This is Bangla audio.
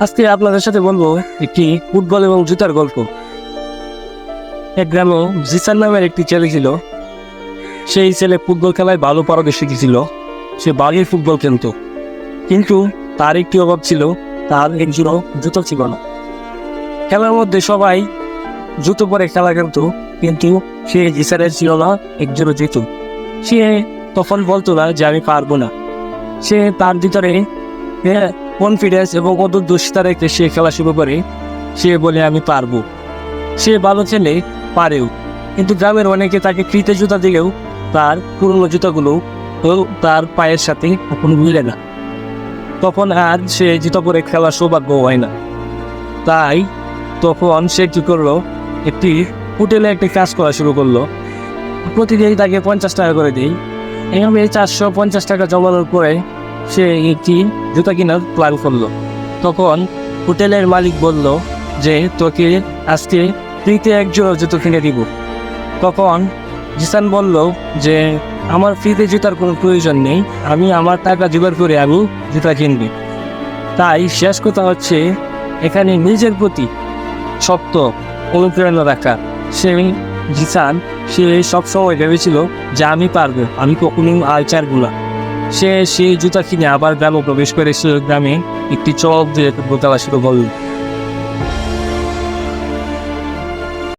আজকে আপনাদের সাথে বলব একটি ফুটবল এবং জুতার গল্প। এক গ্রামে জিসান নামের একটি ছেলে ছিল। সেই ছেলে ফুটবল খেলায় ভালো পারদর্শী ছিল। সে বাড়ির ফুটবল খেলতো। কিন্তু তার একটি অভাব ছিল, তার একজনও জুতো ছিল না। খেলার মধ্যে সবাই জুতো পরে খেলা খেলতো, কিন্তু সে জিসানের ছিল না একজনও জুতো। সে তখন বলতো না যে আমি পারব না। সে তার ভিতরে কনফিডেন্স এবং অদূরদর্শিতা রেখে সে খেলা শুরু করে, সে বলে, আমি পারব। সে ভালো ছেলে পারেও। কিন্তু গ্রামের অনেকে তাকে ফ্রিতে জুতা দিলেও তার পুরনো জুতাগুলো তার পায়ের সাথে কখনো মিলে না। তখন আর সে জুতা পরে খেলার সৌভাগ্য হয় না। তাই তখন সে কী করল? একটি হোটেলে একটি কাজ করা শুরু করল। প্রতিদিন তাকে পঞ্চাশ টাকা করে দিই এইভাবে চারশো পঞ্চাশ টাকা জমানোর পরে সে একটি জুতা কেনার প্ল্যান করল। তখন হোটেলের মালিক বলল যে, তোকে আজকে ফ্রিতে একজোড়া জুতো কিনে দিব। তখন জিসান বলল যে, আমার ফ্রিতে জুতার কোনো প্রয়োজন নেই। আমি আমার টাকা জোগাড় করে আমি জুতা কিনবি। তাই শেষ কথা হচ্ছে, এখানে নিজের প্রতি শক্ত অনুপ্রেরণা রাখা। সে জিসান, সে সবসময় ভেবেছিল যে, আমি পারব। আমি কখনো না। সে সেই জুতা কিনে আবার গ্রামে প্রবেশ করে গ্রামে একটি চক দিয়ে বোতলা শুরু করল।